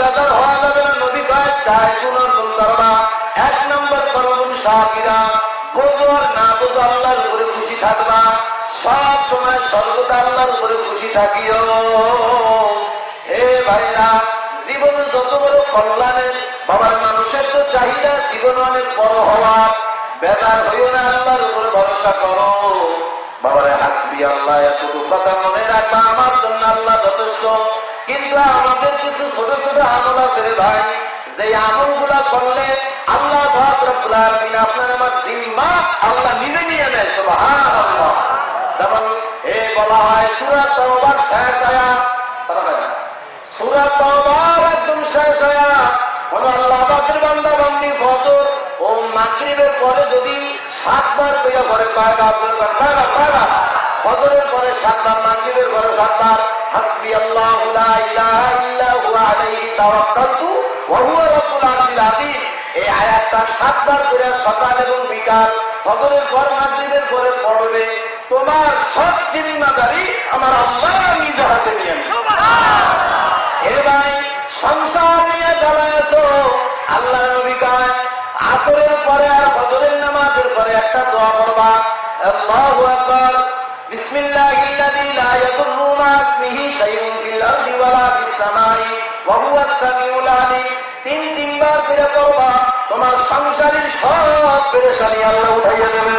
বেজার হওয়া যাবে না। করবা। এক নম্বর সাকিরা বোঝো আর না বোঝো, আল্লাহর খুশি থাকবা। সব সময় সর্বদা আল্লাহর উপরে খুশি থাকিও। হে ভাইরা, জীবনে যত বড় কল্যাণের বাবার মানুষের তো চাহিদা জীবন অনেক বড় হওয়া বেদার হইও না, আল্লাহর উপরে ভরসা করো। বাবারে, হাসবি আল্লাহ, এতটুকু কথা মনে রাখবা। আমার জন্য আল্লাহ যথেষ্ট। কিন্তু আমাদের কিছু ছোট ছোট আমল আছে রে ভাই যে আমলগুলা করলে আল্লাহ আপনার আমার জিম্মা আল্লাহ নিজে নিয়ে নেয় যেমন এ বলা হয় সুরাত তওবার শেষ আয়াত সুরা তওবার একদম শেষ আয়াত কোন আল্লাহ পাকের বান্দা বান্দি ফজর ও মাগরিবের পরে যদি সাতবার কইয়া করে কয়বার কয়বার কয়বার? ফজরের পরে সাতবার, মাগরিবের পরে সাতবার। হাসবি আল্লাহ লা ইলাহা ইল্লা হুয়া আলাইহি তাওয়াক্কালতু ওয়া হুয়া রাব্বুল আরশিল আযীম। এই আয়াতটা সাতবার করে সকাল এবং বিকাল ফজরের পর মাগরিবের পরে পড়বে। তোমার সব জিম্মাদারি আমার আল্লাহ নিজে হাতে নিয়ে। এ ভাই সংসার নিয়ে দাঁড়ায়ছো আল্লাহ নবী কয় আসরের পরে আর ফজরের নামাজের পরে একটা দোয়া পড়বা। আল্লাহু আকবার। বিসমিল্লাহিল্লাযী লা ইয়াদুররু মা তিন তিনবার করে পড়বা তোমার সংসারের সব পেরেশানি আল্লাহ উঠাইয়া দেবে।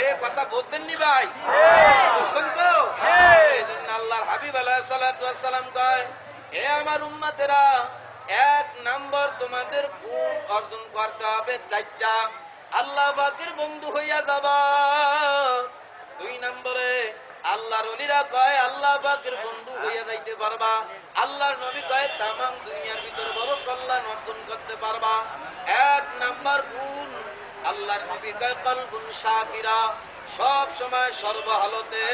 এই কথা বলতেন ভাই? বুঝছেন তো? এই জন্য আল্লাহর হাবিব আলাইসালাম কয় হে আমার উম্মাতেরা এক নাম্বার তোমাদের গুণ অর্জন করতে হবে চারটা আল্লাহ বাকের বন্ধু হইয়া যাবা। দুই নম্বরে, আল্লাহর অলিরা কয়, আল্লাহ পাকের বন্ধু হইয়া যাইতে পারবা। আল্লাহর নবী কয়, তামাম দুনিয়ার ভিতরে বড় কল্যাণ অর্জন করতে পারবা। এক নাম্বার গুণ, আল্লাহর নবী কয়, কলবুন শাকিরা। সব সময় সর্বহালতে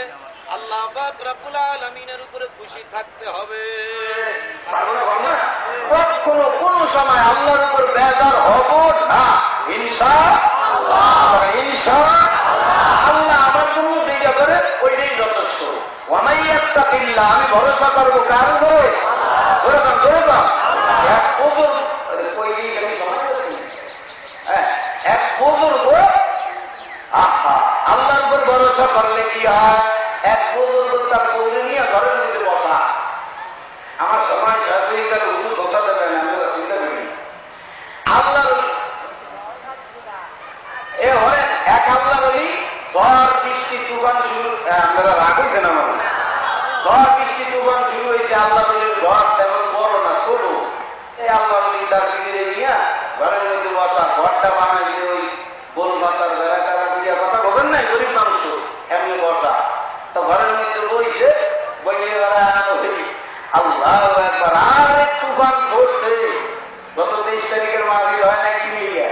আল্লাহ পাক রব্বুল আলামিনের উপরে খুশি থাকতে হবে। কোন সময় আল্লাহর উপর বেজার হব না। আল্লাহ। আমার করে আমি ভরসা করব কার করে ওরকম ওরকম। এক আল্লাহর উপর ভরসা করলে কি হয়? এক বুজুর্গ তার বউরে নিয়ে ঘরের মধ্যে বসা। আমার সময় শেষ হয়ে গেল হুজুর বসা দেবে না আমরা চিন্তা করি আল্লাহ এ হলেন এক আল্লাহ বলি ঝড় বৃষ্টি, তুফান শুরু আপনারা রাগ আমার ঝড় বৃষ্টি, তুফান শুরু হয়েছে, আল্লাহ বলির ঘর তেমন বড় না, ছোট। এই আল্লাহ বলি, তার বিদিরে নিয়ে ঘরের মধ্যে বসা, ঘরটা বানাইছে ওই গোল পাতার বেড়া টাড়া দিয়ে কথা বলবেন নাই, গরিব মানুষ এমনি বসা। তো ঘরের মধ্যে বইছে, বইয়ে বেড়া আল্লাহ একবার আর তুফান ধরছে গত তেইশ তারিখের মাঝে হয় না কি নিয়ে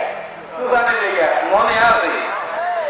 তুফানের লেগে মনে আছে আর এই তুফান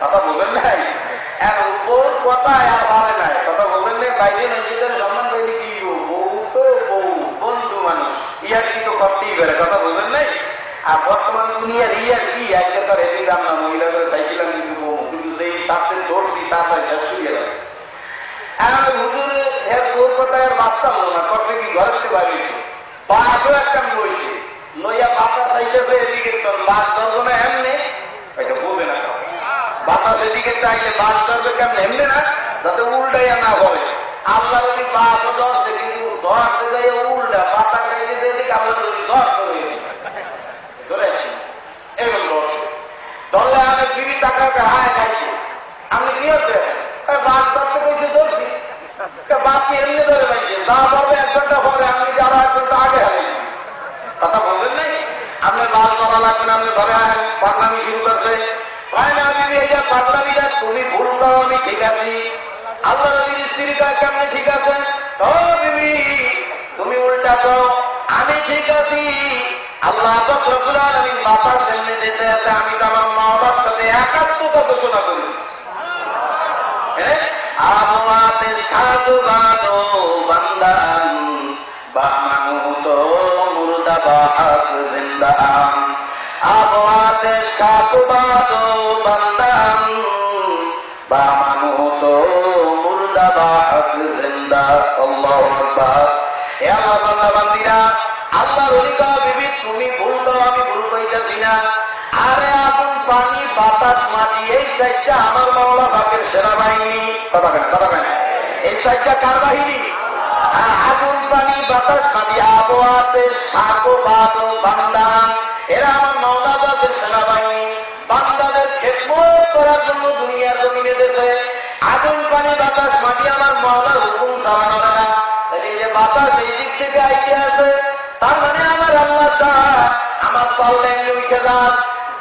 কথা বলবেন নাই? কথা বলবেন নাই বাইরে নিজেদের সম্মান কি গো? বউ তো বউ বন্ধু মানুষ ইয়ার তো করতেই পারে কথা বলবেন নাই? আর বর্তমান দুনিয়ার ইয়ার কি আজকে তো রেডি দাম না মহিলাদের চাইছিলাম কিন্তু তাতে তারপরে শেষ করিয়ে গেল। তোর একটা নইয়া তোর না বাতাস এদিকে চাইলে বাস ধরবে কেমন? এমনি না, যাতে উল্টাইয়া না হবে আল্লাহ যদি বাসও ধরছে কিন্তু ধরতে যাই উল্টা বাতাস চাইতেছে এদিকে আল্লাহ হয়ে ধরে আসি ধরছে ধরলে আমি বিবি টাকাকে হায় খাইছি। আমি কি হচ্ছে বাস ধরতে কইছে ধরছি বাসকে এমনি ধরে তা ধরবে এক ঘণ্টা পরে আমি যদি আরও এক আগে হারাই কথা বলবেন নাই? আপনি বাস ধরা লাগবেন আপনি ধরে পাগলামি শুরু হয় না বিবি এই যে ভুল করো, আমি ঠিক আছি। আল্লাহ নবীর স্ত্রী কয় কেমনি ঠিক আছে তুমি উল্টা তো আমি ঠিক আছি। আল্লাহ আলামিন বাতাস এমনি দিতে আছে, আমি তো আমার মা বাবার সাথে একাত্মতা ঘোষণা করি। আবহাওয়াতে সাধু বাদো বান্দান, বা মানুত মুর্দা বাহাক জিন্দান আবহাওয়াতে সাধু বাদো বান্দান, বা এই সেনাবাহিনী। কার বাহিনী? আগুন এরা আমার মাওলা সেনাবাহিনী। বান্দাদের খেদমত করার জন্য দুনিয়ার জমিনে দেশে আগুন পানি, বাতাস মাটি, আমার মাওলার হুকুম চালানো না। এই যে বাতাস এই দিক থেকে আইতে আছে, তার মানে আমার আল্লাহ চায়, আমার পাল্লে উঠে যান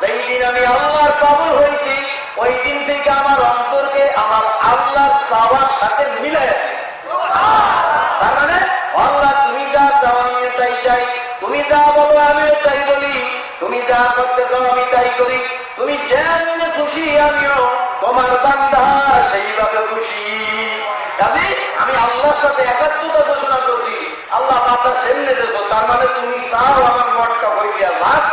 যেই দিন আমি আল্লাহর কবল হয়েছি, ওই দিন থেকে আমার অন্তরকে আমার আল্লাহর চাওয়ার সাথে মিলে তার মানে আল্লাহ, তুমি যা চাও আমি তাই চাই। তুমি যা বলো, আমিও বলি তুমি যা করতে চাও আমি তাই করি। তুমি যেমন খুশি আমিও তোমার বান্ধা সেইভাবে খুশি। আমি আমি আল্লাহর সাথে একাত্রতা ঘোষণা করছি। আল্লাহ বান্দা সেমনে দেছো তার মানে তুমি চাও আমার মটকা বইয়া লাভ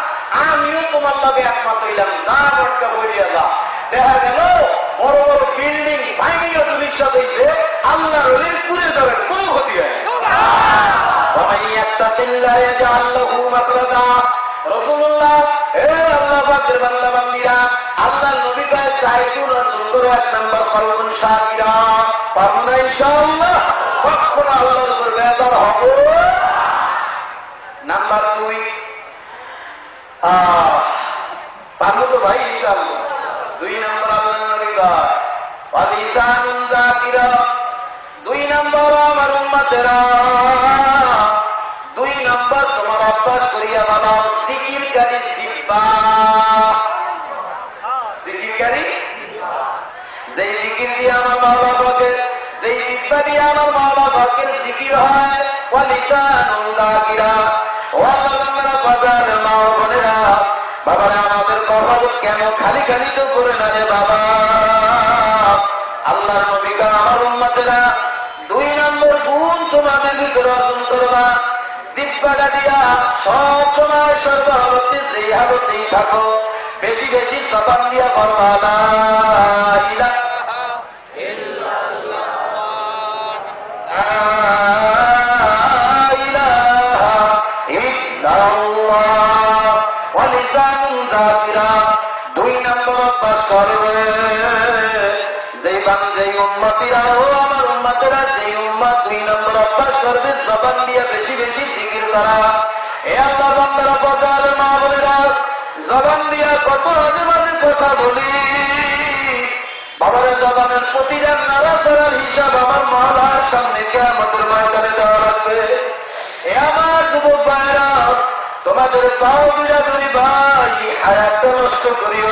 আমিও তোমার লাভে একমত হইলাম যা মটকা বইয়া লাভ। দেখা গেল বড় বড় বিল্ডিং ভাঙিয়ে তুমি সাথে সে আল্লাহ রলির পুরে যাবে কোনো ক্ষতি হয় একটা তিল্লায় যে আল্লাহ দুই নম্বর আমার উম্মতেরা। দুই অভ্যাস করিয়া, বাবা জিকিরকারী জিব্বা। জিকিরকারী যেই জিকির দিয়ে আমার মাওলা পাকের যেই জিব্বা দিয়ে আমার মাওলা পাকের জিকির হয় আমাদের কপাল কেন খালি খালি তো করে না রে বাবা? আল্লাহ নবিকা আমার উম্মতেরা, দুই নম্বর গুণ তোমাদের ভিতরে অর্জন করবা। দিব্যাটা দিয়া সব সময় সর্বহাবতে যেই হাবতেই থাকো। বেশি বেশি সবান দিয়া করবা লা ইলাহা ইলাহা ইল্লাল্লাহ। ওয়া দুই নম্বর বান উম্মত দুই অভ্যাস করবে জবান দিয়ে বেশি বেশি জিকির করা। এ আল্লাহ বান্দারা বকালে মা বোনেরা, জবান দিয়া কত মাঝে কথা বলি। বাবার জবানের প্রতিটা নাড়াচাড়ার হিসাব আমার সামনে কে আমাদের ময়দানে দেওয়া লাগবে। এ আমার যুবক ভাইরা তোমাদের পাও নষ্ট করিও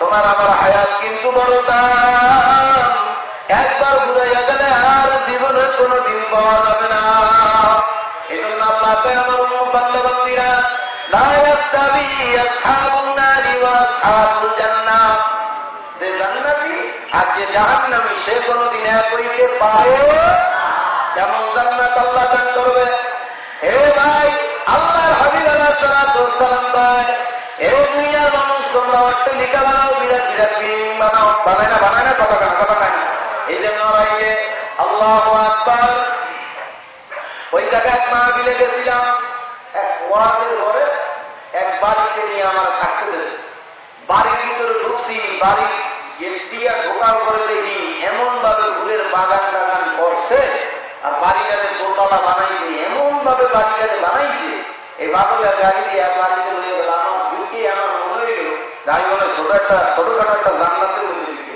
তোমার আমার হায়াত কিন্তু বড় দাম। একবার ঘুরাইয়া গেলে আর জীবনে কোনো দিন পাওয়া যাবে না। এই জন্য আল্লাহ আমার বাল্যবান্দিরা মানুষ, তোমরা অট্টালিকা বানাও বিরাট বিরাট বানাও। বানায় না বানায় না কথা কেন কথা কেন নিয়ে আমার থাকতে বাড়ির ভিতরে ঢুকছি, বাড়ি ঢোকার করে দেখি এমন ভাবে ফুলের বাগান টাগান করছে, আর বাড়িটারে দোতলা বানাইছে এমন ভাবে বাড়িটারে বানাইছে। এই বাবুলা গাড়ি দিয়ে বাড়িতে নিয়ে গেল ছোট একটা, ছোটখাটো একটা জান্নাতের মধ্যে।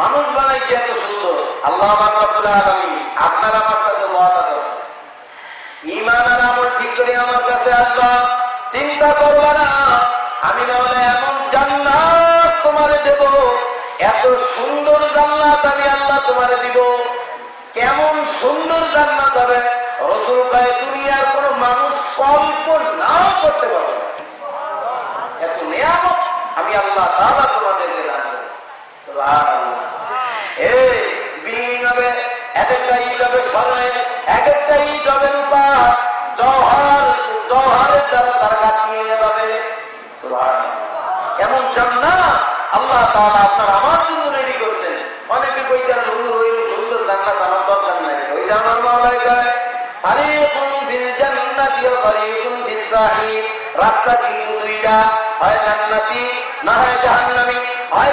মানুষ বানাইছে এত সুন্দর। আল্লাহ আপনার আমার কাছে ওয়াদা করছে ইমান আর আমল ঠিক করে আমার কাছে আসবা চিন্তা করবা না। আমি নাহলে এমন জান্নাত তোমারে দেব। এত সুন্দর জান্নাত আমি আল্লাহ তোমারে দিব। কেমন সুন্দর জান্নাত হবে? রসুল ভাই দুনিয়ার কোন মানুষ কল্পনাও করতে পারবে এত নিয়ামত আমি আল্লাহ তাআলা তোমাদেরকে সুবহানাল্লাহ এই বিল্ডিং হবে আল্লাহ আপনার আমার জন্য রেডি করছেন। অনেকে হুজুর, ওই সুন্দর জান্নাত আমার দরকার নাই। ওই যে আমার মাওলাই কয় ফারিকুন ফিল জান্নাতি রাস্তা কিন্তু দুইটা, হয় জান্নাতি, না হয় জাহান্নামী। হয়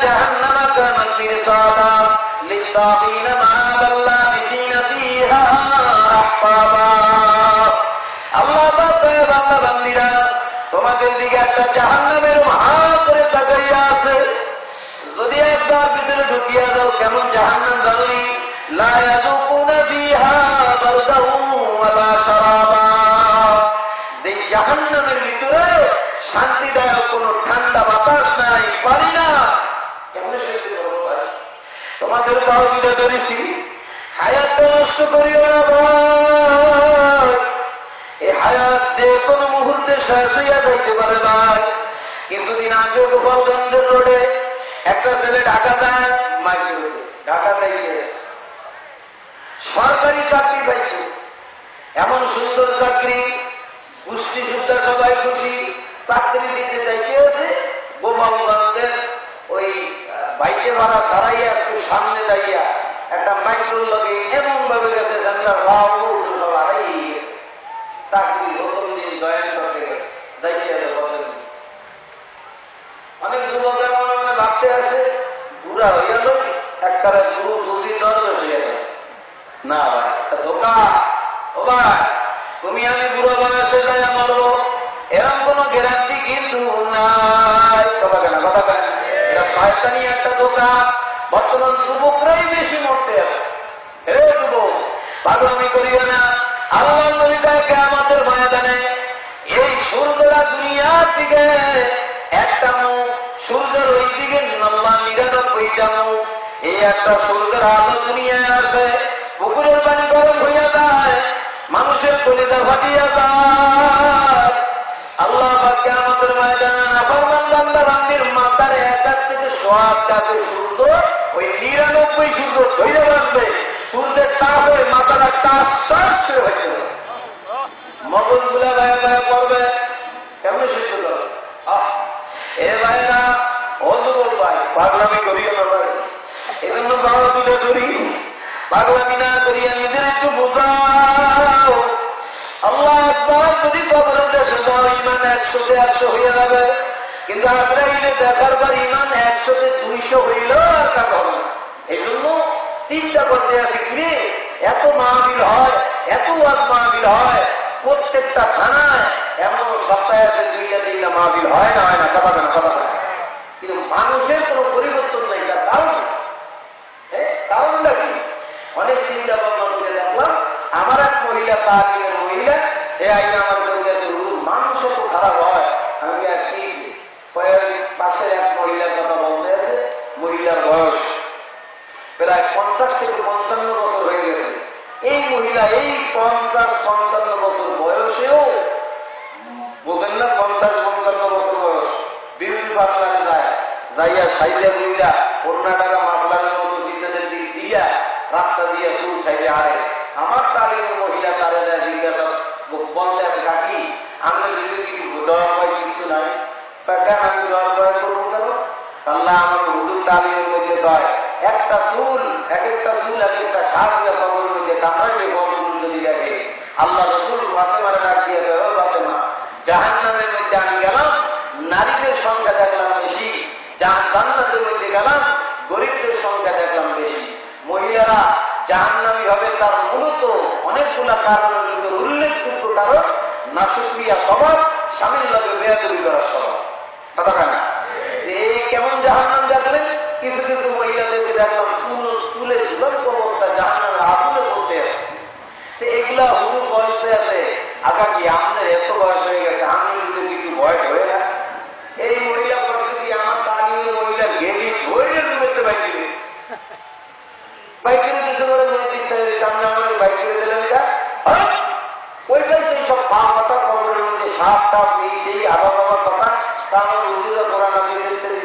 ইন্না জাহান্নামা কানাত মিরসাদা লিত্তাগিনা মাআবাল লাবিসিনা ফিহা আল্লাহ বান্দা বান্দিরা, তোমাদের দিকে একটা জাহান্নামের মহা করে তাকাইয়া আছে। যদি একবার ভিতরে ঢুকিয়া দাও, কেমন জাহান্নাম জানি লা ফিহা বারদাহু ওয়ালা শারাবা। যে জাহান্নামের ভিতরে শান্তিদায়ক কোন ঠান্ডা বাতাস নাই পারি না কেমনে সহ্য করব ভাই? তোমাদের পাও দিলে ধরেছি হায়াত নষ্ট করিও না ভাই। এই হায়াত যে কোনো মুহূর্তে শেষ হইয়া যাইতে পারে ভাই। কিছুদিন আগে গোপালগঞ্জের রোডে একটা ছেলে ঢাকা দেয় মাইকে ঢাকা দেয় সরকারি চাকরি পাইছে। এমন সুন্দর চাকরি পুষ্টি সুদ্ধা সবাই খুশি, চাকরি দিতে চাইছে গোপালগঞ্জের ওই বাইকে ভাড়া দাঁড়াইয়া একটু সামনে দাঁড়িয়া একটা মাইক্রোর লগে এমন ভাবে গেছে হারাই চাকরি দিন করতে প্রথম অনেক মনে মনে ভাবতে আছে বুড়া হইয়া গেল না ভাই ধোকা। ও ভাই, তুমি আমি বুড়ো বয়সে যাই মরবো এরকম কোন গ্যারান্টি কিন্তু নাই। কথা কেন কথা কেন সূর্যরা ওই দিকে লম্বা নিরানব্বইটা মুখ। এই একটা সূর্যের আলো দুনিয়ায় আসে, পুকুরের পানি গরম হইয়া যায়, মানুষের কলিদা ফাটিয়া যায়। আল্লাহ আমাদের ময়দানে নাফরমান বান্দা বান্দির মাথার একার থেকে সোয়াব কাছে সূর্য ওই নিরানব্বই সূর্য ধৈর্য বাঁধবে। সূর্যের তাপ হয়ে মাথার তাপ শ্বাস করে হয়ে যাবে। মগজগুলা গায়ে গায়ে পড়বে। কেমন আহ, এ ভাইরা যুবক ভাই পাগলামি ভাই? এজন্য বাবা দুটো করি পাগলামি না করিয়া নিজের একটু বোঝাও। আল্লাহ একবার যদি কবরের দেশে যাও, ইমান একশোতে একশো হয়ে যাবে। কিন্তু আমরা ইনে দেখার পর ইমান একশোতে দুইশো হইল আর কাজ হবে এই জন্য চিন্তা করতে আছে কি এত মাহবিল হয়, এত ওয়াজ মাহবিল হয়, প্রত্যেকটা থানায় এমন সপ্তাহে আছে দুইটা তিনটা মাহবিল হয় না হয় না, কথা না কথা না কিন্তু মানুষের কোনো পরিবর্তন নেই, তার কারণ? কারণটা কি? অনেক চিন্তা ভাবনা করে দেখলাম, আমার দিলেন এ আইন আমার জন্য মানুষ এত খারাপ হয়, আমি আর কি পাশে এক মহিলার কথা বলতে আছে, মহিলার বয়স প্রায় পঞ্চাশ থেকে পঞ্চান্ন বছর হয়ে গেছে। এই মহিলা এই পঞ্চাশ, পঞ্চান্ন বছর বয়সেও বলেন না পঞ্চাশ, পঞ্চান্ন বছর বয়স। বিভিন্ন বাংলার যায়, যাইয়া সাইজা দিলা অন্য টাকা মতো বিশেষের দিক দিয়া, রাস্তা দিয়ে শুরু সাইজে আরে আমার নারীদের সংখ্যা দেখলাম বেশি, জাহান জান্নাতের মধ্যে গেলাম, গরিবদের সংখ্যা দেখলাম বেশি। মহিলারা জাহান হবে তার মূলত অনেকগুলা কারণের উল্লেখযোগ্য কারণ নাশুক্রিয়া স্বভাব স্বামীর লগে বেয়াদুরি করার সময়। কথা কেন এই কেমন জাহান নাম দেখলেন কিছু কিছু মহিলাদেরকে দেখলাম ফুল চুলে ঝুলন্ত অবস্থা জাহান নামের আগুনে পড়তে আসছে এগুলা হুজুর বয়সে আছে। আবার কি আপনার এত বয়স হয়ে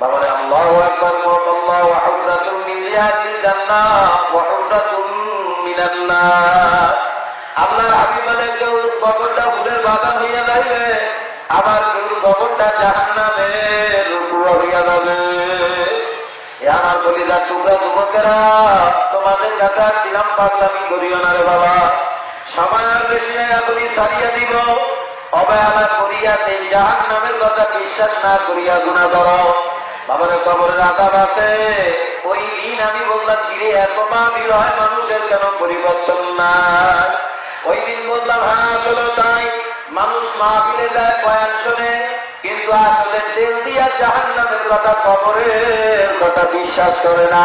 বাবারে আল্লাহু আকবার আল্লাহু হুজরাতুম মিন রিয়াদিল জান্নাহ ওয়া হুজরাতুম মিনান নার আল্লাহর হাবিব কেউ কবরটা ফুলের বাগান হইয়া যাইবে, আবার কেউ কবরটা জাহান্নামের টুকরো হইয়া যাবে। আমার বলিলা তোমরা যুবকেরা, তোমাদের কাছে আসছিলাম পাগলামি করিও না রে বাবা। সময় আর বেশি এখনই সারিয়া দিব। অবহেলা করিয়া নেই জাহান নামের কথা বিশ্বাস না করিয়া গুণা করো। বাবার কবরের আছে। ওই দিন আমি বললাম, কিরে, এত হয় মানুষের কেন পরিবর্তন ওই দিন বললাম হ্যাঁ আসলে তাই। মানুষ যায় শোনে, কিন্তু আসলে তেল দিয়া জাহান নামের কথা কবরের কথা বিশ্বাস করে না।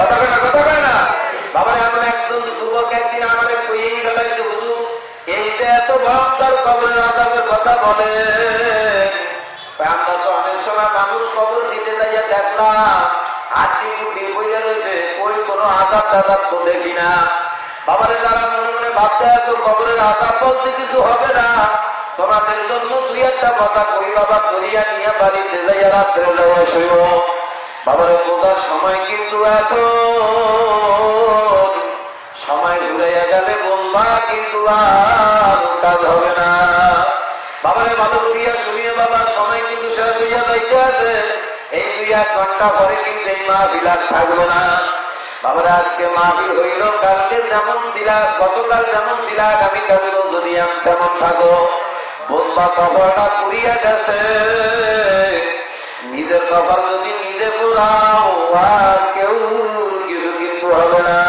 কথা না, কথা কয় না? বাবা এমন একজন যুবক একদিন আমার হুজুর এই যে এত ভয়ঙ্কর কবরের আদাবের কথা বলে। আমরা তো অনেক সময় মানুষ কবর দিতে যাইয়া দেখলাম আটটি কুটি বইয়া রয়েছে ওই কোনো আদাব টাদাব তো দেখি না। বাবারে, যারা মনে মনে ভাবতে আছো কবরের আদাব বলতে কিছু হবে না। তোমাদের জন্য দুই একটা কথা কই, বাবা, ধরিয়া নিয়ে বাড়িতে যাইয়া রাত্রে যাওয়া শুইব বাবারে, বোঝার সময় কিন্তু এত। সময় ঘুরাইয়া গেলে বলবা কিন্তু আর কাজ হবে না। বাবারে ভালো করিয়া শুনিয়ে বাবা, সময় কিন্তু শেষ হইয়া যাইতে আছে। এই দুই এক ঘণ্টা পরে কিন্তু এই মা বিলাস থাকল না। বাবারা আজকে মাহবিল হইল, কালকে যেমন ছিল গতকাল যেমন ছিল আগামীকালকেও যদি আমি তেমন থাকো বলবা কপালটা পুরিয়া গেছে। নিজের কপাল যদি নিজে পুরাও, আর কেউ কিছু কিন্তু হবে না।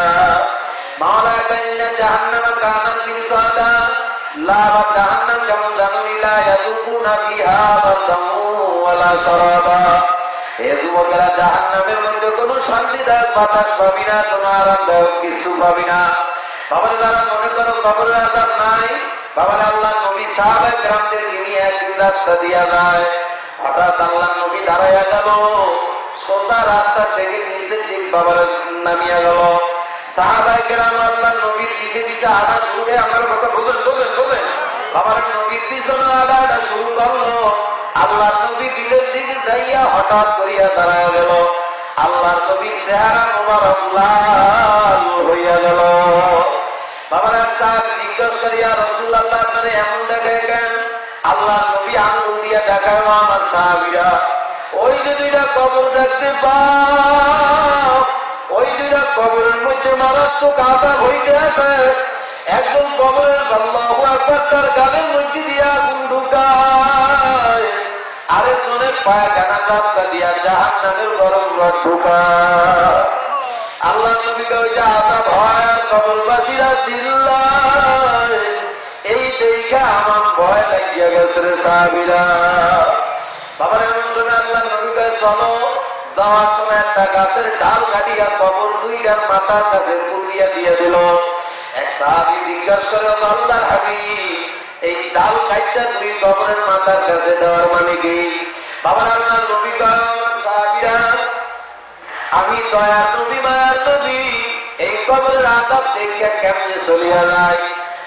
মাওলা কান্না জাহান্নামা কানাম তিরসাদা লাভা জাহান্নাম যেমন জানো? জাহান মধ্যে কোন শান্তিদায়ক বাতাস পাবি না, কোন আরামদায়ক কিছু পাবি না। বাবার, যারা মনে করো কবরের আজাব নাই, বাবার, আল্লাহ নবী সাহাবে গ্রামদের নিয়ে একদিন রাস্তা দিয়া যায়। হঠাৎ আল্লাহ নবী দাঁড়াইয়া গেল। সোজা রাস্তা থেকে নিচের দিক বাবার নামিয়া গেল। সাহাবাই গ্রাম আল্লাহ নবীর পিছে আনা শুরু করে, আমার কথা বলেন বলেন বলেন বাবার নবীর পিছনে আডা শুরু করল। আল্লাহ নবী দিলের দিকে যাইয়া হঠাৎ করিয়া দাঁড়ায় গেল। আল্লাহর নবীর চেহারা মোবারক লাল হইয়া গেল। বাবারা সাহেব জিজ্ঞেস করিয়া রসুল আল্লাহ আপনারে এমন দেখায় কেন? আল্লাহ নবী আঙুল দিয়া দেখায় আমার সাহাবিরা, ওই দুইটা কবর দেখতে পাও, ওই দুইটা কবরের মধ্যে মারাত্মক আঘাত হইতে আছে একজন কবরের আল্লাহু তার গালের মধ্যে দিয়া আরেকজনের পায়খানা রাস্তা দিয়া জাহান নামের গরম ঢুকায়। আল্লাহ নবীকে ওই যে আজাব হয় কবরবাসীরা এই দেখে আমার ভয় লাগিয়া গেছে রে সাহাবিরা। বাবার এমন আল্লাহ নবী কয় চলো। যাওয়ার সময় একটা গাছের ডাল কাটিয়া কবর দুইটার মাথার কাছে পুড়িয়া দিয়ে দিল। দেওয়ার মানে আমি মায়ার এই কবরের আদাব কেমনে চলিয়া যায়?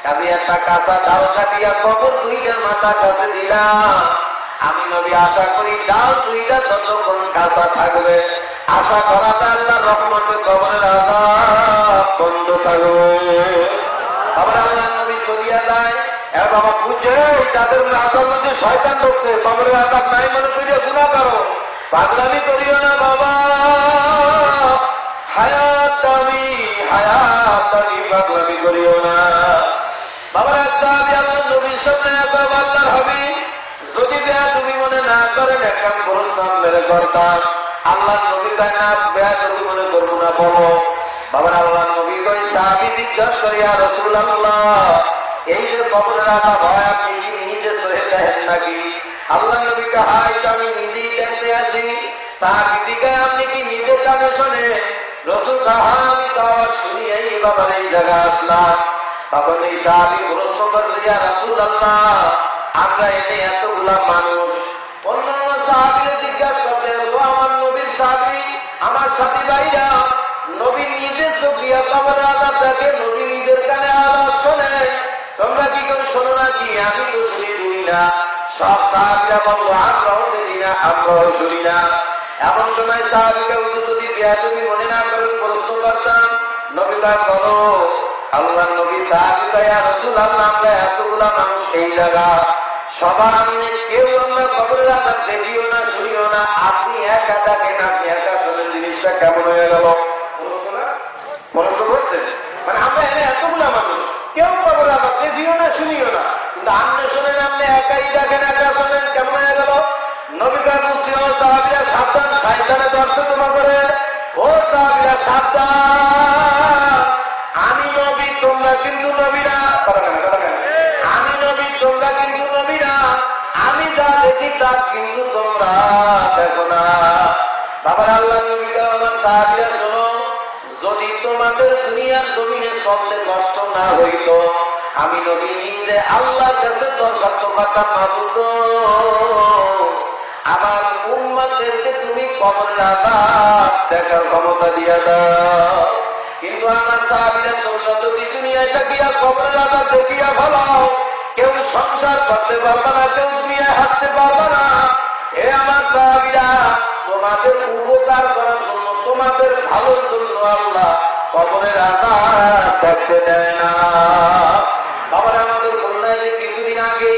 আমি একটা কাঁচা ডাল কাটিয়া কবর দুইটার মাথার কাছে দিলাম। আমি নবী, আশা করি ডাল দুইটা ততক্ষণ কাঁচা থাকবে। আশা করা আল্লাহ রহমতে কবরের আদাব বন্ধ থাকবে। আবার আল্লাহ নবী চলিয়া যায় এ বাবা, বুঝে? তাদের আপনার মধ্যে শয়তান ঢুকছে। কবরের আদাব নাই মনে করিয়া গুণা করো। পাগলামি করিও না বাবা। হায়াত আমি হায়াত আমি পাগলামি করিও না। বাবার একটা আমি আল্লাহ নবীর সামনে একবার আল্লাহর হবে, যদি দেয়া তুমি মনে না করেন একটা মেরে করতাম আল্লাহ নবী তাই না বেয়া যদি মনে করব না, বলো। বাবার আল্লাহ নবী কই সাহাবি জিজ্ঞাসা করিয়া রসুল এই যে কবরের আদা ভয় আপনি নিজে সহে দেখেন নাকি? আল্লাহ নবীকে হাই আমি নিজেই দেখতে আসি সাহাবি দিকে আপনি কি নিজের কানে শোনে রসুল কাহা আমি তো আবার শুনি, এই বাবার এই জায়গা আসলাম। তখন এই সাহাবি প্রশ্ন করল আল্লাহ আমরা এনে এতগুলা মানুষ। অন্যান্য সাহাবিরে জিজ্ঞাসা করলেন আমার নবীর সাহাবি, আমার সাথী ভাইরা নবী নিজে চোখিয়া কবর আজাদ দেখে নবী নিজের কানে আওয়াজ শোনে। তোমরা কি কেউ শোনো না কি আমি তো শুনি শুনি না। সব সাহাবিরা বলল, আমরাও দেখি না, আমরাও শুনি না। এমন সময় সাহাবিকে যদি দেয়া তুমি মনে না করেন প্রশ্ন করতাম নবীটা করো আল্লাহ নবী সাহাবি রসুল আল্লাহ এতগুলা মানুষ এই জায়গা। সবার সামনে কেউ আমরা খবরের আঘাত দেখিও না, শুনিও না। আপনি একা দেখেন আপনি একা শোনেন, জিনিসটা কেমন হয়ে গেল? মানে আমরা দেখিও না শুনিও না। কিন্তু একাই কেমন তাহাবিরা দর্শন করে তাহাবিরা আমি নবী, তোমরা কিন্তু নবীরা আমি নবী, তোমরা কিন্তু নবীরা আমি যা দেখি তা কিন্তু তোমরা দেখো না। বাবার আল্লাহ নবীরা আমার সাহাবিরা, শোনো। যদি তোমাদের দুনিয়ার জমিনে চলতে কষ্ট না হইত, আমি নবী নিজে আল্লাহর কাছে দরখাস্ত করতাম মাবুদ আমার উম্মাদেরকে তুমি কবরের আঘাত দেখার ক্ষমতা দিয়ে দাও। কিন্তু আমার সাহাবিরা তোমরা যদি দুনিয়ায় থাকিয়া কবরের আঘাত দেখিয়া ভালো কেউ সংসার করতে পারবে না, কেউ দুনিয়ায় হাঁটতে পারবে না। এ আমার সাহাবিরা, তোমাদের উপকার জন্য তোমাদের ভালোর জন্য আল্লাহ কবরের দেখতে দেয় না। বাবার আমাদের যে কিছুদিন আগে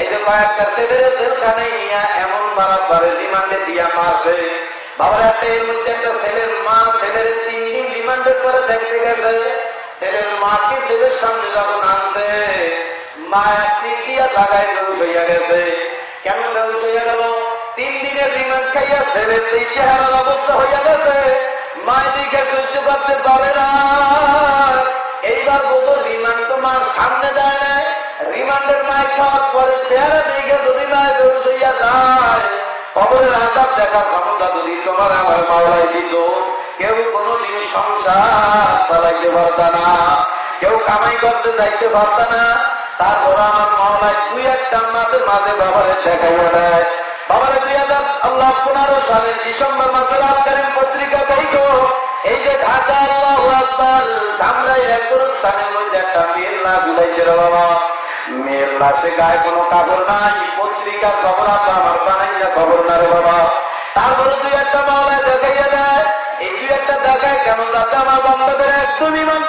এই যে কয়েকটা ছেলেদের জেলখানে নিয়ে এমন মারা পারে রিমান্ডে দিয়া মারছে। বাবার একটা এর মধ্যে একটা ছেলের মা, ছেলের তিন দিন রিমান্ডের পরে দেখতে গেছে। ছেলের মাকে ছেলের সামনে যখন আনছে, মা শিখিয়া টাকায় বেউস হইয়া গেছে। কেন বেউস হইয়া গেল? তিন দিনের রিমান্ড খাইয়া ছেলের এই চেহারার অবস্থা হইয়া গেছে। মায়ের সহ্য করতে পারে না। এইবার বোধ রিমান্ড তো মার সামনে দেয় না রিমান্ডের মায় খাওয়ার পরে চেহারা দিকে যদি মায় বেউস হইয়া যায় কবরের আজাব দেখার ক্ষমতা যদি তোমার আমার মাওলাই দিত, কেউ কোনোদিন সংসার চালাইতে পারত না, কেউ কামাই করতে যাইতে পারত না। তারপর আমার মাওলায় দুই একটা মাঝে মাঝে বাবারে দেখাইয়া দেয়। বাবারে দুই হাজার আল্লাহ পনেরো সালের ডিসেম্বর মাসের আলকারের পত্রিকা দেখো এই যে ঢাকা, আল্লাহ কোনো কাপড় নাই, পত্রিকার খবর খবর না রে বাবা। তারপরে দুই একটা মাওলায় দেখাইয়া দেয়, এই দুই একটা দেখায় কেন যাতে আমার বান্ধবের একদম ইমান